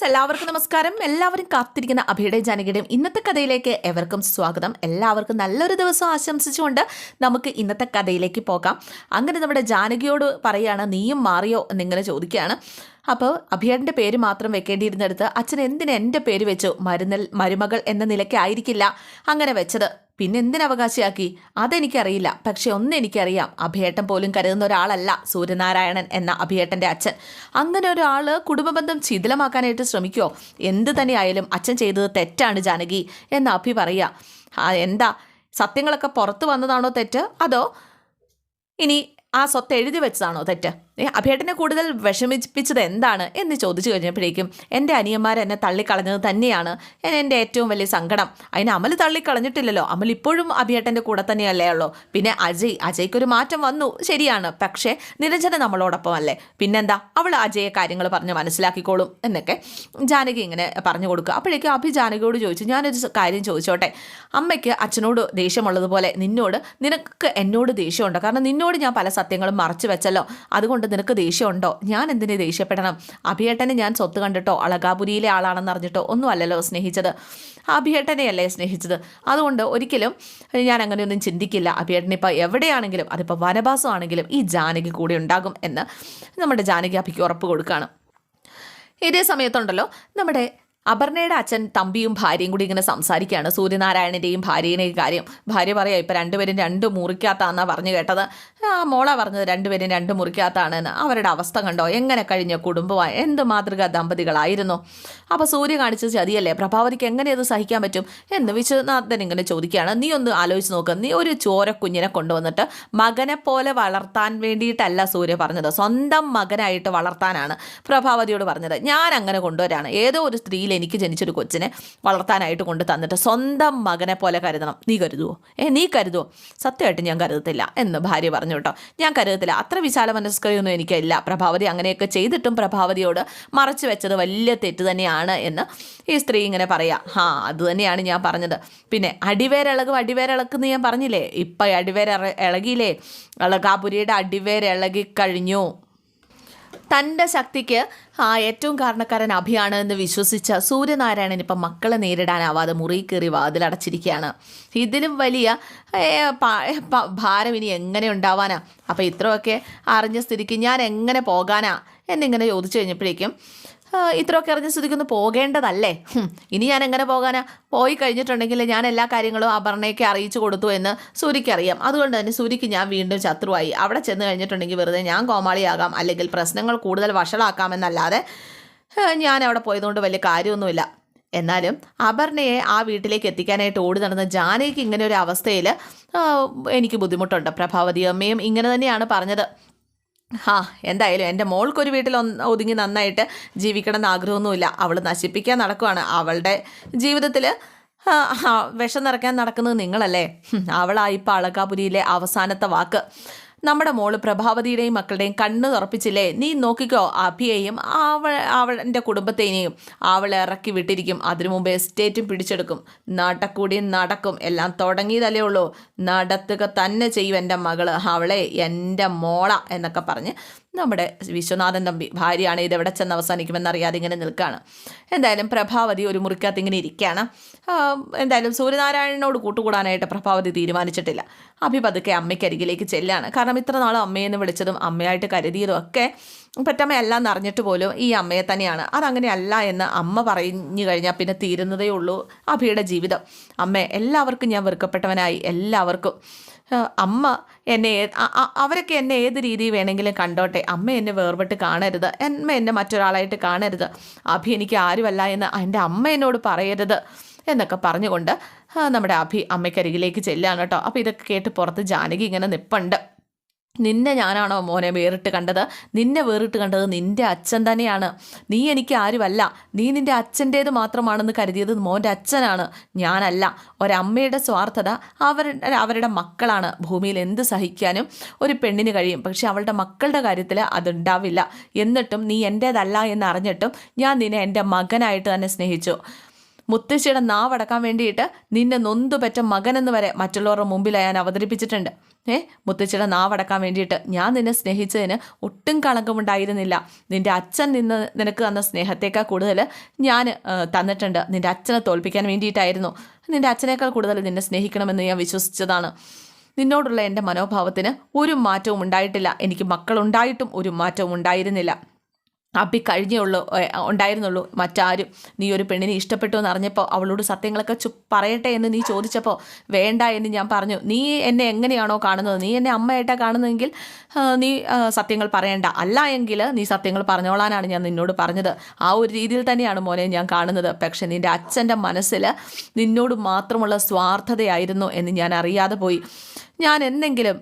Friends എല്ലാവർക്കും നമസ്കാരം. എല്ലാവരും കാത്തിരിക്കുന്ന അഭിയുടെ ജാനകിയുടെയും ഇന്നത്തെ കഥയിലേക്ക് എവർക്കും സ്വാഗതം. എല്ലാവർക്കും നല്ലൊരു ദിവസം ആശംസിച്ചുകൊണ്ട് നമുക്ക് ഇന്നത്തെ കഥയിലേക്ക് പോകാം. അങ്ങനെ നമ്മുടെ ജാനകിയോട് പറയാണ് നീയും മാറിയോ എന്നിങ്ങനെ ചോദിക്കുകയാണ്. അപ്പോൾ അഭിയേട്ടന്റെ പേര് മാത്രം വെക്കേണ്ടിയിരുന്നിടത്ത് അച്ഛൻ എന്തിന് എന്റെ പേര് വെച്ചു? മരുന്നൽ മരുമകൾ എന്ന നിലയ്ക്കായിരിക്കില്ല അങ്ങനെ വെച്ചത്. പിന്നെ എന്തിനവകാശിയാക്കി അതെനിക്കറിയില്ല. പക്ഷെ ഒന്ന് എനിക്കറിയാം. അഭിയേട്ടൻ പോലും കരുതുന്ന ഒരാളല്ല സൂര്യനാരായണൻ എന്ന അഭിയേട്ടന്റെ അച്ഛൻ. അങ്ങനെ ഒരാൾ കുടുംബബന്ധം ശിഥിലമാക്കാനായിട്ട് ശ്രമിക്കുമോ എന്ത് തന്നെയായാലും അച്ഛൻ ചെയ്തത് തെറ്റാണ് ജാനകി എന്ന് അഭി പറയുക എന്താ? സത്യങ്ങളൊക്കെ പുറത്തു വന്നതാണോ തെറ്റ്? അതോ ഇനി ആ സ്വത്ത് എഴുതി വെച്ചതാണോ തെറ്റ്? അഭിയേട്ടനെ കൂടുതൽ വിഷമിപ്പിച്ചത് എന്താണ് എന്ന് ചോദിച്ചു കഴിഞ്ഞപ്പോഴേക്കും എന്റെ അനിയന്മാർ എന്നെ തള്ളിക്കളഞ്ഞത് തന്നെയാണ്. എന്റെ ഏറ്റവും വലിയ സങ്കടം. അതിന് അമൽ തള്ളിക്കളഞ്ഞിട്ടില്ലല്ലോ. അമൽ ഇപ്പോഴും അഭിയേട്ടന്റെ കൂടെ തന്നെയല്ലേ ഉള്ളൂ. പിന്നെ അജയ് അജയ്ക്കൊരു മാറ്റം വന്നു. ശരിയാണ്. പക്ഷേ നിരഞ്ജന നമ്മളോടൊപ്പം അല്ലേ? പിന്നെന്താ? അവൾ അജയെ കാര്യങ്ങൾ പറഞ്ഞ് മനസ്സിലാക്കിക്കോളും എന്നൊക്കെ ജാനകി ഇങ്ങനെ പറഞ്ഞു കൊടുക്കുക. അപ്പോഴേക്കും അഭി ജാനകിയോട് ചോദിച്ചു ഞാനൊരു കാര്യം ചോദിച്ചോട്ടെ. അമ്മയ്ക്ക് അച്ഛനോട് ദേഷ്യമുള്ളതുപോലെ നിന്നോട് നിനക്ക് എന്നോട് ദേഷ്യമുണ്ടോ കാരണം നിന്നോട് ഞാൻ പല സത്യങ്ങളും മറച്ചു വെച്ചല്ലോ. അതുകൊണ്ട് നിനക്ക് ദേഷ്യമുണ്ടോ? ഞാൻ എന്തിനു ദേഷ്യപ്പെടണം? അഭിയേട്ടനെ ഞാൻ സ്വത്ത് കണ്ടിട്ടോ? അളകാപുരിയിലെ ആളാണെന്ന് അറിഞ്ഞിട്ടോ? ഒന്നും അല്ലല്ലോ സ്നേഹിച്ചത്. അഭിയേട്ടനെയല്ലേ സ്നേഹിച്ചത്? അതുകൊണ്ട് ഒരിക്കലും ഞാൻ അങ്ങനെയൊന്നും ചിന്തിക്കില്ല. അഭിയേട്ടൻ ഇപ്പോൾ എവിടെയാണെങ്കിലും അതിപ്പോൾ വനവാസമാണെങ്കിലും ഈ ജാനകി കൂടെ ഉണ്ടാകും എന്ന് നമ്മുടെ ജാനകി അഭിക്ക് ഉറപ്പ് കൊടുക്കുകയാണ് ഇതേ സമയത്തുണ്ടല്ലോ നമ്മുടെ അപർണയുടെ അച്ഛൻ തമ്പിയും ഭാര്യയും കൂടി ഇങ്ങനെ സംസാരിക്കുകയാണ്. സൂര്യനാരായണന്റെയും ഭാര്യയുടെയും കാര്യം. ഭാര്യ പറയാം ഇപ്പം രണ്ടുപേരും രണ്ട് മുറിക്കകത്താന്നാ പറഞ്ഞു കേട്ടത്. ആ മോളാ പറഞ്ഞത് രണ്ടുപേരും രണ്ട് മുറിക്കകത്താണെന്ന്. അവരുടെ അവസ്ഥ കണ്ടോ? എങ്ങനെ കഴിഞ്ഞ കുടുംബമായി എന്ത് മാതൃകാ ദമ്പതികളായിരുന്നു? അപ്പോൾ സൂര്യ കാണിച്ച ചതിയല്ലേ? പ്രഭാവതിക്ക് എങ്ങനെ അത് സഹിക്കാൻ പറ്റും? എന്ന് വിശ്വനാഥൻ ഇങ്ങനെ ചോദിക്കുകയാണ്. നീ ഒന്ന് ആലോചിച്ച് നോക്ക്. നീ ഒരു ചോരക്കുഞ്ഞിനെ കൊണ്ടുവന്നിട്ട് മകനെ പോലെ വളർത്താൻ വേണ്ടിയിട്ടല്ല സൂര്യ പറഞ്ഞത്. സ്വന്തം മകനായിട്ട് വളർത്താനാണ് പ്രഭാവതിയോട് പറഞ്ഞത്. ഞാൻ അങ്ങനെ കൊണ്ടുവരാണ്. ഏതോ ഒരു എനിക്ക് ജനിച്ചൊരു കൊച്ചിനെ വളർത്താനായിട്ട് കൊണ്ട് തന്നിട്ട് സ്വന്തം മകനെ പോലെ കരുതണം. നീ കരുതുവോ? ഏ നീ കരുതുവോ? സത്യമായിട്ട് ഞാൻ കരുതത്തില്ല എന്ന് ഭാര്യ പറഞ്ഞു കേട്ടോ. ഞാൻ കരുതത്തില്ല. അത്ര വിശാല മനസ്കരയൊന്നും എനിക്കില്ല. പ്രഭാവതി അങ്ങനെയൊക്കെ ചെയ്തിട്ടും പ്രഭാവതിയോട് മറച്ചു വെച്ചത് വലിയ തെറ്റ് തന്നെയാണ് എന്ന് ഈ സ്ത്രീ ഇങ്ങനെ പറയാം. ഹാ അത് തന്നെയാണ് ഞാൻ പറഞ്ഞത്. പിന്നെ അടിവേരിളകും അടിവേരിളക്കെന്ന് ഞാൻ പറഞ്ഞില്ലേ? ഇപ്പം അടിവേര ഇളകിയില്ലേ? ഇളകാപുരിയുടെ അടിവേരിളകി കഴിഞ്ഞു. തന്റെ ശക്തിക്ക് ആ ഏറ്റവും കാരണക്കാരൻ അഭിയാണ് എന്ന് വിശ്വസിച്ച സൂര്യനാരായണൻ ഇപ്പം മക്കളെ നേരിടാനാവാതെ മുറി കയറി വാതിലടച്ചിരിക്കുകയാണ് ഇതിലും വലിയ ഭാരം ഇനി എങ്ങനെ ഉണ്ടാവാനാ? അപ്പം ഇത്രയൊക്കെ അറിഞ്ഞ സ്ഥിതിക്ക് ഞാൻ എങ്ങനെ പോകാനാ? എന്നിങ്ങനെ ചോദിച്ചു കഴിഞ്ഞപ്പോഴേക്കും ഇത്രയൊക്കെ അറിഞ്ഞ സ്ഥിതിക്ക് ഒന്ന് പോകേണ്ടതല്ലേ ഇനി ഞാൻ എങ്ങനെ പോകാനാ? പോയി കഴിഞ്ഞിട്ടുണ്ടെങ്കിൽ ഞാൻ എല്ലാ കാര്യങ്ങളും അപർണയ്ക്ക് അറിയിച്ചു കൊടുത്തു എന്ന് സൂര്യക്ക് അറിയാം അതുകൊണ്ട് തന്നെ സൂര്യക്ക് ഞാൻ വീണ്ടും ശത്രുവായി. അവിടെ ചെന്ന് കഴിഞ്ഞിട്ടുണ്ടെങ്കിൽ വെറുതെ ഞാൻ കോമാളിയാകാം അല്ലെങ്കിൽ പ്രശ്നങ്ങൾ കൂടുതൽ വഷളാക്കാമെന്നല്ലാതെ ഞാൻ അവിടെ പോയതുകൊണ്ട് വലിയ കാര്യമൊന്നുമില്ല. എന്നാലും അപർണയെ ആ വീട്ടിലേക്ക് എത്തിക്കാനായിട്ട് ഓടി നടന്ന ജാനകിക്ക് ഇങ്ങനെ ഒരു അവസ്ഥയിൽ എനിക്ക് ബുദ്ധിമുട്ടുണ്ട്. പ്രഭാവതി അമ്മയും ഇങ്ങനെ തന്നെയാണ് പറഞ്ഞത്. ഹാ എന്തായാലും എന്റെ മോൾക്കൊരു വീട്ടിൽ ഒതുങ്ങി നന്നായിട്ട് ജീവിക്കണം എന്ന് ആഗ്രഹമൊന്നുമില്ല. അവൾ നശിപ്പിക്കാൻ നടക്കുവാണ്. അവളുടെ ജീവിതത്തിൽ വിഷം നിറയ്ക്കാൻ നടക്കുന്നത് നിങ്ങളല്ലേ? അവളായി അവളാ ഇപ്പം അളകാപുരിയിലെ അവസാനത്തെ വാക്ക്. നമ്മുടെ മോൾ പ്രഭാവതിയുടെയും മക്കളുടെയും കണ്ണ് തുറപ്പിച്ചില്ലേ? നീ നോക്കിക്കോ അഭിയെയും അവൾ അവളുടെ കുടുംബത്തെയും അവൾ ഇറക്കി വിട്ടിരിക്കും. അതിനു മുമ്പ് എസ്റ്റേറ്റും പിടിച്ചെടുക്കും. നടക്കൂടിയും നടക്കും. എല്ലാം തുടങ്ങിയതല്ലേ ഉള്ളൂ. നടത്തുക തന്നെ ചെയ്യും എന്റെ മകൾ. അവളെ എന്റെ മോള എന്നൊക്കെ പറഞ്ഞ് നമ്മുടെ വിശ്വനാഥൻ തമ്പി ഭാര്യയാണ് ഇത് എവിടെ ചെന്ന് അവസാനിക്കുമെന്നറിയാതെ ഇങ്ങനെ നിൽക്കുകയാണ് എന്തായാലും പ്രഭാവതി ഒരു മുറിക്കകത്ത് ഇങ്ങനെ ഇരിക്കുകയാണ്. എന്തായാലും സൂര്യനാരായണനോട് കൂട്ടുകൂടാനായിട്ട് പ്രഭാവതി തീരുമാനിച്ചിട്ടില്ല. അഭി പതുക്കെ അമ്മയ്ക്കരികിലേക്ക് ചെല്ലാണ്. കാരണം ഇത്ര നാൾ അമ്മയെന്ന് വിളിച്ചതും അമ്മയായിട്ട് കരുതിയതും ഒക്കെ പെറ്റമ്മയല്ല എന്നറിഞ്ഞിട്ട് പോലും ഈ അമ്മയെ തന്നെയാണ്. അതങ്ങനെയല്ല എന്ന് അമ്മ പറഞ്ഞു കഴിഞ്ഞാൽ പിന്നെ തീരുന്നതേ ഉള്ളൂ അഭിയുടെ ജീവിതം. അമ്മ എല്ലാവർക്കും ഞാൻ വെറുക്കപ്പെട്ടവനായി. എല്ലാവർക്കും. അമ്മ എന്നെ അവരൊക്കെ എന്നെ ഏത് രീതിയിൽ വേണമെങ്കിലും കണ്ടോട്ടെ. അമ്മ എന്നെ വേർപെട്ട് കാണരുത്. അമ്മ എന്നെ മറ്റൊരാളായിട്ട് കാണരുത്. അഭി എനിക്ക് ആരുമല്ല എന്ന് എന്റെ അമ്മ എന്നോട് പറയരുത് എന്നൊക്കെ പറഞ്ഞുകൊണ്ട് നമ്മുടെ അഭി അമ്മയ്ക്കരികിലേക്ക് ചെല്ലുകയാണ് കേട്ടോ. അപ്പോൾ ഇതൊക്കെ കേട്ട് പുറത്ത് ജാനകി ഇങ്ങനെ നിപ്പുണ്ട്. നിന്നെ ഞാനാണോ മോനെ വേറിട്ട് കണ്ടത്? നിന്നെ വേറിട്ട് കണ്ടത് നിന്റെ അച്ഛൻ തന്നെയാണ്. നീ എനിക്ക് ആരുമല്ല. നീ നിന്റെ അച്ഛന്റേത് മാത്രമാണെന്ന് കരുതിയത് മോന്റെ അച്ഛനാണ്. ഞാനല്ല. ഒരമ്മയുടെ സ്വാർത്ഥത അവരുടെ അവരുടെ മക്കളാണ്. ഭൂമിയിൽ എന്ത് സഹിക്കാനും ഒരു പെണ്ണിന് കഴിയും. പക്ഷെ അവളുടെ മക്കളുടെ കാര്യത്തിൽ അതുണ്ടാവില്ല. എന്നിട്ടും നീ എന്റേതല്ല എന്നറിഞ്ഞിട്ടും ഞാൻ നിന്നെ എന്റെ മകനായിട്ട് തന്നെ സ്നേഹിച്ചു. മുത്തശ്ശിയുടെ നാവടക്കാൻ വേണ്ടിയിട്ട് നിന്നെ നൊന്തുപറ്റ മകനെന്ന് വരെ മറ്റുള്ളവരുടെ മുമ്പിൽ ഞാൻ അവതരിപ്പിച്ചിട്ടുണ്ട്. ഏ മുത്തച്ഛയുടെ നാവടക്കാൻ വേണ്ടിയിട്ട് ഞാൻ നിന്നെ സ്നേഹിച്ചതിന് ഒട്ടും കളങ്കമുണ്ടായിരുന്നില്ല നിന്റെ അച്ഛൻ നിന്ന് നിനക്ക് തന്ന സ്നേഹത്തേക്കാൾ കൂടുതൽ ഞാൻ തന്നിട്ടുണ്ട്. നിന്റെ അച്ഛനെ തോൽപ്പിക്കാൻ വേണ്ടിയിട്ടായിരുന്നു. നിന്റെ അച്ഛനേക്കാൾ കൂടുതൽ നിന്നെ സ്നേഹിക്കണമെന്ന് ഞാൻ വിശ്വസിച്ചതാണ്. നിന്നോടുള്ള എന്റെ മനോഭാവത്തിന് ഒരു മാറ്റവും ഉണ്ടായിട്ടില്ല. എനിക്ക് മക്കളുണ്ടായിട്ടും ഒരു മാറ്റവും ഉണ്ടായിരുന്നില്ല. അപ്പി കഴിഞ്ഞേ ഉള്ളൂ ഉണ്ടായിരുന്നുള്ളൂ. മറ്റാരും നീ ഒരു പെണ്ണിനെ ഇഷ്ടപ്പെട്ടു എന്ന് അറിഞ്ഞപ്പോൾ അവളോട് സത്യങ്ങളൊക്കെ ചു പറയട്ടെ എന്ന് നീ ചോദിച്ചപ്പോൾ വേണ്ട എന്ന് ഞാൻ പറഞ്ഞു. നീ എന്നെ എങ്ങനെയാണോ കാണുന്നത്? നീ എന്നെ അമ്മയായിട്ടാണ് കാണുന്നതെങ്കിൽ നീ സത്യങ്ങൾ പറയണ്ട. അല്ല എങ്കിൽ നീ സത്യങ്ങൾ പറഞ്ഞോളാനാണ് ഞാൻ നിന്നോട് പറഞ്ഞത്. ആ ഒരു രീതിയിൽ തന്നെയാണ് മോനെ ഞാൻ കാണുന്നത്. പക്ഷെ നിന്റെ അച്ഛന്റെ മനസ്സിൽ നിന്നോട് മാത്രമുള്ള സ്വാർത്ഥതയായിരുന്നു എന്ന് ഞാൻ അറിയാതെ പോയി. ഞാൻ എന്തെങ്കിലും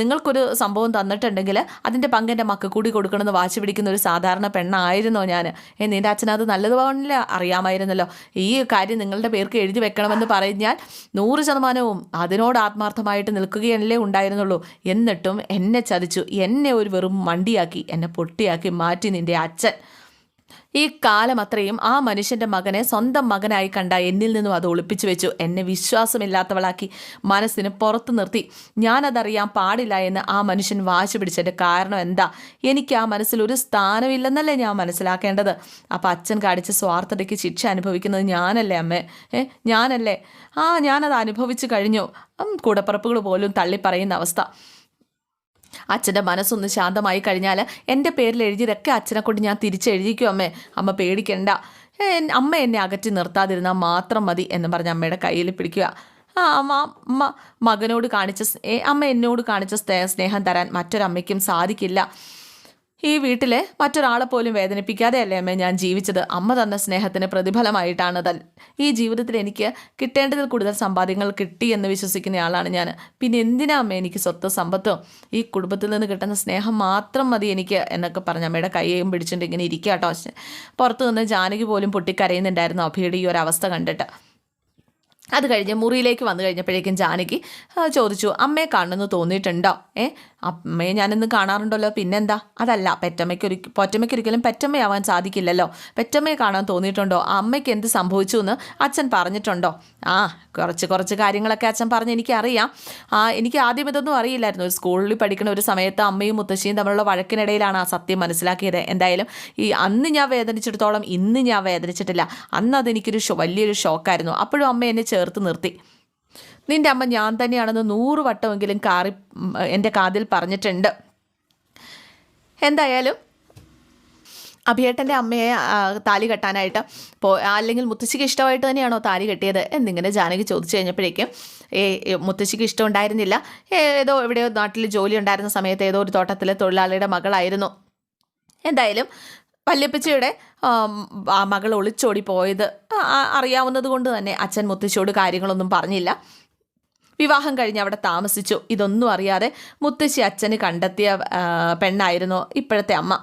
നിങ്ങൾക്കൊരു സംഭവം തന്നിട്ടുണ്ടെങ്കിൽ അതിന്റെ പങ്ക് എന്റെ മക്ക കൂടി കൊടുക്കണമെന്ന് വാശി പിടിക്കുന്ന ഒരു സാധാരണ പെണ്ണായിരുന്നോ ഞാൻ ഏ നിന്റെ അച്ഛനത് നല്ലതുപോലെ അറിയാമായിരുന്നല്ലോ. ഈ കാര്യം നിങ്ങളുടെ പേർക്ക് എഴുതി വെക്കണമെന്ന് പറഞ്ഞാൽ നൂറ് ശതമാനവും അതിനോട് ആത്മാർത്ഥമായിട്ട് നിൽക്കുകയല്ലേ ഉണ്ടായിരുന്നുള്ളൂ. എന്നിട്ടും എന്നെ ചതിച്ചു എന്നെ ഒരു വെറും മണ്ടിയാക്കി എന്നെ പൊട്ടിയാക്കി മാറ്റി നിന്റെ അച്ഛൻ. ഈ കാലം അത്രയും ആ മനുഷ്യന്റെ മകനെ സ്വന്തം മകനായി കണ്ട എന്നിൽ നിന്നും അത് ഒളിപ്പിച്ചു വെച്ചു. എന്നെ വിശ്വാസമില്ലാത്തവളാക്കി മനസ്സിന് പുറത്തു നിർത്തി. ഞാനതറിയാൻ പാടില്ല എന്ന് ആ മനുഷ്യൻ വാശി പിടിച്ചതിന്റെ കാരണം എന്താ? എനിക്ക് ആ മനസ്സിൽ ഒരു സ്ഥാനമില്ലെന്നല്ലേ ഞാൻ മനസ്സിലാക്കേണ്ടത്? അപ്പം അച്ഛൻ കാണിച്ച സ്വാർത്ഥതയ്ക്ക് ശിക്ഷ അനുഭവിക്കുന്നത് ഞാനല്ലേ അമ്മേ? ഏ ഞാനല്ലേ? ആ ഞാനത് അനുഭവിച്ചു കഴിഞ്ഞു. കൂടപ്പിറപ്പുകൾ പോലും തള്ളിപ്പറയുന്ന അവസ്ഥ. അച്ഛന്റെ മനസ്സൊന്ന് ശാന്തമായി കഴിഞ്ഞാൽ എന്റെ പേരിൽ എഴുതിയതൊക്കെ അച്ഛനെ കൊണ്ട് ഞാൻ തിരിച്ചെഴുതിക്കും അമ്മേ. അമ്മ പേടിക്കണ്ട. അമ്മ എന്നെ അകറ്റി നിർത്താതിരുന്നാൽ മാത്രം മതി എന്ന് പറഞ്ഞ് അമ്മയുടെ കയ്യിൽ പിടിക്കുക. ആ അമ്മ അമ്മ മകനോട് കാണിച്ച അമ്മ എന്നോട് കാണിച്ച സ്നേഹം തരാൻ മറ്റൊരമ്മയ്ക്കും സാധിക്കില്ല. ഈ വീട്ടിലെ മറ്റൊരാളെ പോലും വേദനിപ്പിക്കാതെയല്ലേ അമ്മ ഞാൻ ജീവിച്ചത്? അമ്മ തന്ന സ്നേഹത്തിന് പ്രതിഫലമായിട്ടാണ് ഈ ജീവിതത്തിൽ എനിക്ക് കിട്ടേണ്ടതിൽ കൂടുതൽ സമ്പാദ്യങ്ങൾ കിട്ടി എന്ന് വിശ്വസിക്കുന്ന ആളാണ് ഞാൻ. പിന്നെ എന്തിനാ അമ്മ എനിക്ക് സ്വത്ത് സമ്പത്തോ ഈ കുടുംബത്തിൽ നിന്ന് കിട്ടുന്ന സ്നേഹം മാത്രം മതി എനിക്ക് എന്നൊക്കെ പറഞ്ഞ അമ്മയുടെ കൈയും പിടിച്ചിട്ട് ഇങ്ങനെ ഇരിക്കുക കേട്ടോ പുറത്തു നിന്ന് ജാനകി പോലും പൊട്ടിക്കരയുന്നുണ്ടായിരുന്നു അഭിയുടെ ഈ ഒരു അവസ്ഥ കണ്ടിട്ട്. അത് കഴിഞ്ഞ് മുറിയിലേക്ക് വന്നു കഴിഞ്ഞപ്പോഴേക്കും ജാനകി ചോദിച്ചു അമ്മയെ കാണുന്നു തോന്നിയിട്ടുണ്ടോ? ഏ അമ്മയെ ഞാനിന്ന് കാണാറുണ്ടല്ലോ. പിന്നെന്താ? അതല്ല പെറ്റമ്മയ്ക്ക് ഒരു പൊറ്റമ്മയ്ക്ക് ഒരിക്കലും പെറ്റമ്മയാവാൻ സാധിക്കില്ലല്ലോ. പെറ്റമ്മയെ കാണാൻ തോന്നിയിട്ടുണ്ടോ? അമ്മയ്ക്ക് എന്ത് സംഭവിച്ചു എന്ന് അച്ഛൻ പറഞ്ഞിട്ടുണ്ടോ? ആ കുറച്ച് കുറച്ച് കാര്യങ്ങളൊക്കെ അച്ഛൻ പറഞ്ഞ് എനിക്കറിയാം. ആ എനിക്ക് ആദ്യം ഇതൊന്നും അറിയില്ലായിരുന്നു. ഒരു സ്കൂളിൽ പഠിക്കുന്ന ഒരു സമയത്ത് അമ്മയും മുത്തശ്ശിയും തമ്മിലുള്ള വഴക്കിനിടയിലാണ് ആ സത്യം മനസ്സിലാക്കിയത്. എന്തായാലും ഈ അന്ന് ഞാൻ വേദനിച്ചിടത്തോളം ഇന്ന് ഞാൻ വേദനിച്ചിട്ടില്ല. അന്ന് അതെനിക്കൊരു വലിയൊരു ഷോക്കായിരുന്നു. അപ്പോഴും അമ്മ എന്നെ ചേർത്ത് നിർത്തി. നിന്റെ അമ്മ ഞാൻ തന്നെയാണെന്ന് നൂറ് വട്ടമെങ്കിലും കാറി എന്റെ കാതിൽ പറഞ്ഞിട്ടുണ്ട്. എന്തായാലും അഭിയേട്ടന്റെ അമ്മയെ താലി കെട്ടാനായിട്ട് പോ അല്ലെങ്കിൽ മുത്തശ്ശിക്ക് ഇഷ്ടമായിട്ട് തന്നെയാണോ താലി കെട്ടിയത് എന്നിങ്ങനെ ജാനകി ചോദിച്ചു കഴിഞ്ഞപ്പോഴേക്കും ഏ, മുത്തശ്ശിക്ക് ഇഷ്ടമുണ്ടായിരുന്നില്ല ഏതോ എവിടെയോ നാട്ടിൽ ജോലി ഉണ്ടായിരുന്ന സമയത്ത് ഏതോ ഒരു തോട്ടത്തിലെ തൊഴിലാളിയുടെ മകളായിരുന്നു. എന്തായാലും വല്യപ്പച്ചിയുടെ മകൾ ഒളിച്ചോടി പോയത് അറിയാവുന്നത് കൊണ്ട് തന്നെ അച്ഛൻ മുത്തശ്ശിയോട് കാര്യങ്ങളൊന്നും പറഞ്ഞില്ല. വിവാഹം കഴിഞ്ഞ് അവിടെ താമസിച്ചു. ഇതൊന്നും അറിയാതെ മുത്തശ്ശി അച്ഛന് കണ്ടെത്തിയ പെണ്ണായിരുന്നു ഇപ്പോഴത്തെ അമ്മ.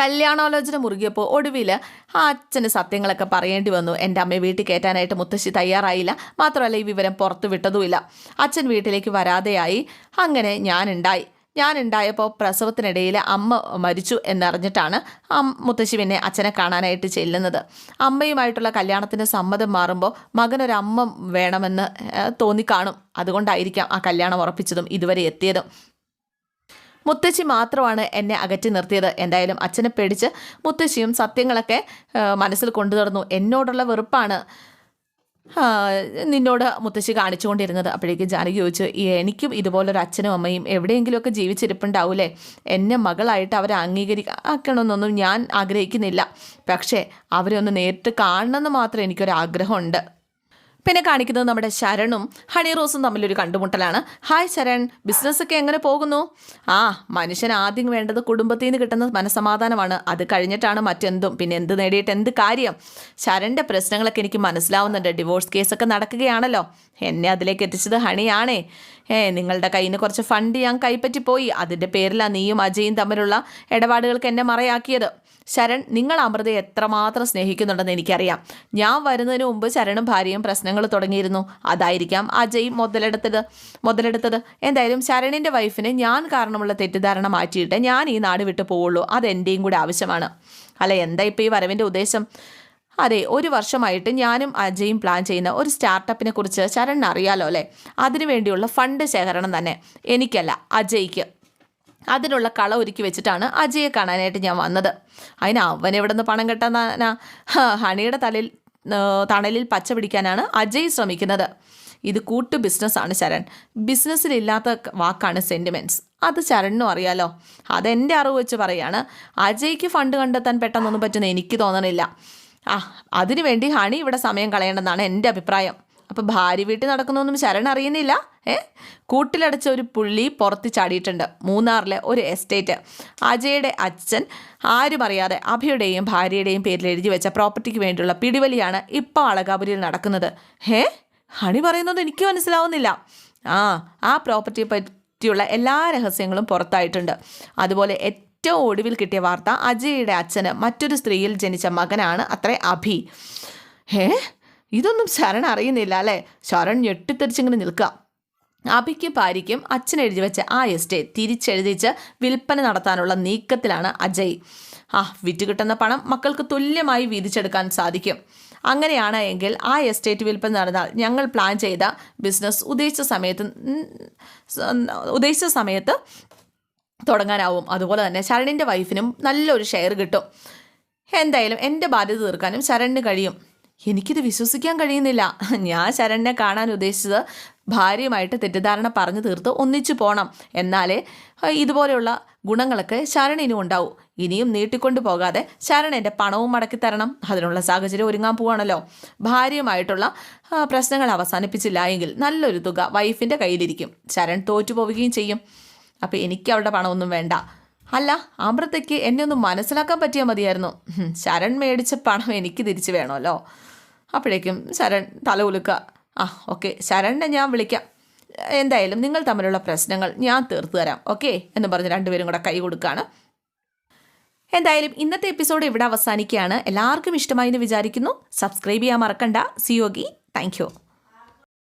കല്യാണാലോചന മുറുകിയപ്പോൾ ഒടുവിൽ ആ അച്ഛന് സത്യങ്ങളൊക്കെ പറയേണ്ടി വന്നു. എന്റെ അമ്മയെ വീട്ടിൽ കയറ്റാനായിട്ട് മുത്തശ്ശി തയ്യാറായില്ല. മാത്രമല്ല ഈ വിവരം പുറത്തു വിട്ടതുമില്ല. അച്ഛൻ വീട്ടിലേക്ക് വരാതെയായി. അങ്ങനെ ഞാനുണ്ടായി. ഞാനുണ്ടായപ്പോൾ പ്രസവത്തിനിടയിൽ അമ്മ മരിച്ചു എന്നറിഞ്ഞിട്ടാണ് മുത്തശ്ശി പിന്നെ അച്ഛനെ കാണാനായിട്ട് ചെല്ലുന്നത്. അമ്മയുമായിട്ടുള്ള കല്യാണത്തിന് സമ്മതം മാറുമ്പോൾ മകനൊരമ്മ വേണമെന്ന് തോന്നിക്കാണും. അതുകൊണ്ടായിരിക്കാം ആ കല്യാണം ഉറപ്പിച്ചതും ഇതുവരെ എത്തിയതും. മുത്തശ്ശി മാത്രമാണ് എന്നെ അകറ്റി നിർത്തിയത്. എന്തായാലും അച്ഛനെ പേടിച്ച് മുത്തശ്ശിയും സത്യങ്ങളൊക്കെ മനസ്സിൽ കൊണ്ടു എന്നോടുള്ള വെറുപ്പാണ്. നിന്നോട് മുത്തശ്ശി കാണിച്ചുകൊണ്ടിരുന്നത്. അപ്പോഴേക്കും ജാനകി ചോദിച്ചു "ഈ എനിക്കും ഇതുപോലൊരു അച്ഛനും അമ്മയും എവിടെയെങ്കിലുമൊക്കെ ജീവിച്ചിരിപ്പുണ്ടാവൂലേ? എന്നെ മകളായിട്ട് അവരെ അംഗീകരി ആക്കണമെന്നൊന്നും ഞാൻ ആഗ്രഹിക്കുന്നില്ല. പക്ഷേ അവരെ ഒന്ന് നേരിട്ട് കാണണമെന്ന് മാത്രം എനിക്കൊരു ആഗ്രഹമുണ്ട് പിന്നെ കാണിക്കുന്നത് നമ്മുടെ ശരണും ഹണി റോസും തമ്മിലൊരു കണ്ടുമുട്ടലാണ്. ഹായ് ശരൺ ബിസിനസ്സൊക്കെ എങ്ങനെ പോകുന്നു? ആ മനുഷ്യൻ ആദ്യം വേണ്ടത് കുടുംബത്തിൽ നിന്ന് കിട്ടുന്ന മനസമാധാനമാണ് അത് കഴിഞ്ഞിട്ടാണ് മറ്റെന്തും. പിന്നെ എന്ത് നേടിയിട്ട് എന്ത് കാര്യം? ശരണിന്റെ പ്രശ്നങ്ങളൊക്കെ എനിക്ക് മനസ്സിലാവുന്നുണ്ട്. ഡിവോഴ്സ് കേസൊക്കെ നടക്കുകയാണല്ലോ. എന്നെ അതിലേക്ക് എത്തിച്ചത് ഹണിയാണേ. ഏ നിങ്ങളുടെ കയ്യിൽ നിന്ന് കുറച്ച് ഫണ്ട് ഞാൻ കൈപ്പറ്റി പോയി അതിന്റെ പേരിലാണ് നീയും അജയും തമ്മിലുള്ള ഇടപാടുകൾക്ക് എന്നെ മറയാക്കിയത്. ശരൺ നിങ്ങൾ അമൃതയെ എത്രമാത്രം സ്നേഹിക്കുന്നുണ്ടെന്ന് എനിക്കറിയാം. ഞാൻ വരുന്നതിന് മുമ്പ് ശരണും ഭാര്യയും പ്രശ്നങ്ങൾ തുടങ്ങിയിരുന്നു. അതായിരിക്കാം അജയ് മുതലെടുത്തത് മുതലെടുത്തത്. എന്തായാലും ശരണിന്റെ വൈഫിന് ഞാൻ കാരണമുള്ള തെറ്റിദ്ധാരണ മാറ്റിയിട്ട് ഞാൻ ഈ നാട് വിട്ടു പോവുള്ളൂ. അത് അതെന്റെയും കൂടെ ആവശ്യമാണ്. അല്ല എന്താ ഇപ്പോൾ ഈ വരവിന്റെ ഉദ്ദേശം? അതെ ഒരു വർഷമായിട്ട് ഞാനും അജയും പ്ലാൻ ചെയ്യുന്ന ഒരു സ്റ്റാർട്ടപ്പിനെ കുറിച്ച് ശരണിന് അറിയാലോ അല്ലേ? അതിനു വേണ്ടിയുള്ള ഫണ്ട് ശേഖരണം തന്നെ. എനിക്കല്ല അജയ്ക്ക്. അതിനുള്ള കള ഒരുക്കി വെച്ചിട്ടാണ് അജയെ കാണാനായിട്ട് ഞാൻ വന്നത്. അതിന് അവൻ എവിടെ നിന്ന് പണം കെട്ടാൻ ഹണിയുടെ തലയിൽ തണലിൽ പച്ച പിടിക്കാനാണ് അജയ് ശ്രമിക്കുന്നത്. ഇത് കൂട്ടു ബിസിനസ്സാണ് ശരൺ. ബിസിനസ്സിലില്ലാത്ത വാക്കാണ് സെന്റിമെന്റ്സ് അത് ശരണിനും അറിയാലോ. അതെന്റെ അറിവ് വെച്ച് പറയാണ് അജയ്ക്ക് ഫണ്ട് കണ്ടെത്താൻ പെട്ടെന്നൊന്നും പറ്റുന്ന എനിക്ക് തോന്നണില്ല. ആ അതിനു വേണ്ടി ഹണി ഇവിടെ സമയം കളയേണ്ടെന്നാണ് എന്റെ അഭിപ്രായം. അപ്പോൾ ഭാര്യ വീട്ടിൽ നടക്കുന്നൊന്നും ശരൺ അറിയുന്നില്ല. ഏ? കൂട്ടിലടച്ച ഒരു പുള്ളി പുറത്ത് ചാടിയിട്ടുണ്ട്. മൂന്നാറിലെ ഒരു എസ്റ്റേറ്റ്. അജയുടെ അച്ഛൻ ആരും അറിയാതെ അഭിയുടെയും ഭാര്യയുടെയും പേരിൽ എഴുതി വെച്ച പ്രോപ്പർട്ടിക്ക് വേണ്ടിയുള്ള പിടിവലിയാണ് ഇപ്പോൾ അളകാപുരിയിൽ നടക്കുന്നത്. ഹേ? ഹണി പറയുന്നത് എനിക്ക് മനസ്സിലാവുന്നില്ല. ആ ആ പ്രോപ്പർട്ടിയെ പറ്റിയുള്ള എല്ലാ രഹസ്യങ്ങളും പുറത്തായിട്ടുണ്ട്. അതുപോലെ ഏറ്റവും ഒടുവിൽ കിട്ടിയ വാർത്ത അജയുടെ അച്ഛന് മറ്റൊരു സ്ത്രീയിൽ ജനിച്ച മകനാണ് അത്രേ അഭി. ഹേ ഇതൊന്നും ശരൺ അറിയുന്നില്ല അല്ലേ? ശരൺ ഞെട്ടിത്തെറിച്ചിങ്ങനെ നിൽക്കുക. അഭിക്കും ഭാര്യയ്ക്കും അച്ഛൻ എഴുതി വെച്ച ആ എസ്റ്റേറ്റ് തിരിച്ചെഴുതിച്ച് വിൽപ്പന നടത്താനുള്ള നീക്കത്തിലാണ് അജയ്. ആ വിറ്റ് കിട്ടുന്ന പണം മക്കൾക്ക് തുല്യമായി വീതിച്ചെടുക്കാൻ സാധിക്കും. അങ്ങനെയാണ് എങ്കിൽ ആ എസ്റ്റേറ്റ് വിൽപ്പന നടന്നാൽ ഞങ്ങൾ പ്ലാൻ ചെയ്ത ബിസിനസ് ഉദ്ദേശിച്ച സമയത്ത് ഉദ്ദേശിച്ച സമയത്ത് തുടങ്ങാനാവും. അതുപോലെ തന്നെ ശരണിന്റെ വൈഫിനും നല്ലൊരു ഷെയർ കിട്ടും. എന്തായാലും എന്റെ ബാധ്യത തീർക്കാനും ശരണിന് കഴിയും. എനിക്കിത് വിശ്വസിക്കാൻ കഴിയുന്നില്ല. ഞാൻ ശരണിനെ കാണാൻ ഉദ്ദേശിച്ചത് ഭാര്യയുമായിട്ട് തെറ്റിദ്ധാരണ പറഞ്ഞു തീർത്ത് ഒന്നിച്ചു പോകണം എന്നാലേ ഇതുപോലെയുള്ള ഗുണങ്ങളൊക്കെ ശരണിനും ഉണ്ടാവും. ഇനിയും നീട്ടിക്കൊണ്ടു പോകാതെ ശരൺ എന്റെ പണവും മടക്കി തരണം. അതിനുള്ള സാഹചര്യം ഒരുങ്ങാൻ പോവാണല്ലോ. ഭാര്യയുമായിട്ടുള്ള പ്രശ്നങ്ങൾ അവസാനിപ്പിച്ചില്ല എങ്കിൽ നല്ലൊരു തുക വൈഫിന്റെ കയ്യിലിരിക്കും. ശരൺ തോറ്റു പോവുകയും ചെയ്യും. അപ്പോൾ എനിക്ക് അവളുടെ പണമൊന്നും വേണ്ട. അല്ല അമൃതയ്ക്ക് എന്നെ ഒന്ന് മനസ്സിലാക്കാൻ പറ്റിയാൽ മതിയായിരുന്നു. ശരൺ മേടിച്ച പണം എനിക്ക് തിരിച്ചു വേണമല്ലോ. അപ്പോഴേക്കും ശരൺ തല ഉലുക്കുക ആ ഓക്കെ ശരണിനെ ഞാൻ വിളിക്കാം. എന്തായാലും നിങ്ങൾ തമ്മിലുള്ള പ്രശ്നങ്ങൾ ഞാൻ തീർത്തു തരാം ഓക്കെ? എന്ന് പറഞ്ഞ് രണ്ടുപേരും കൂടെ കൈ കൊടുക്കുകയാണ് എന്തായാലും ഇന്നത്തെ എപ്പിസോഡ് ഇവിടെ അവസാനിക്കുകയാണ്. എല്ലാവർക്കും ഇഷ്ടമായി എന്ന് വിചാരിക്കുന്നു. സബ്സ്ക്രൈബ് ചെയ്യാൻ മറക്കണ്ട. സിയോഗി താങ്ക്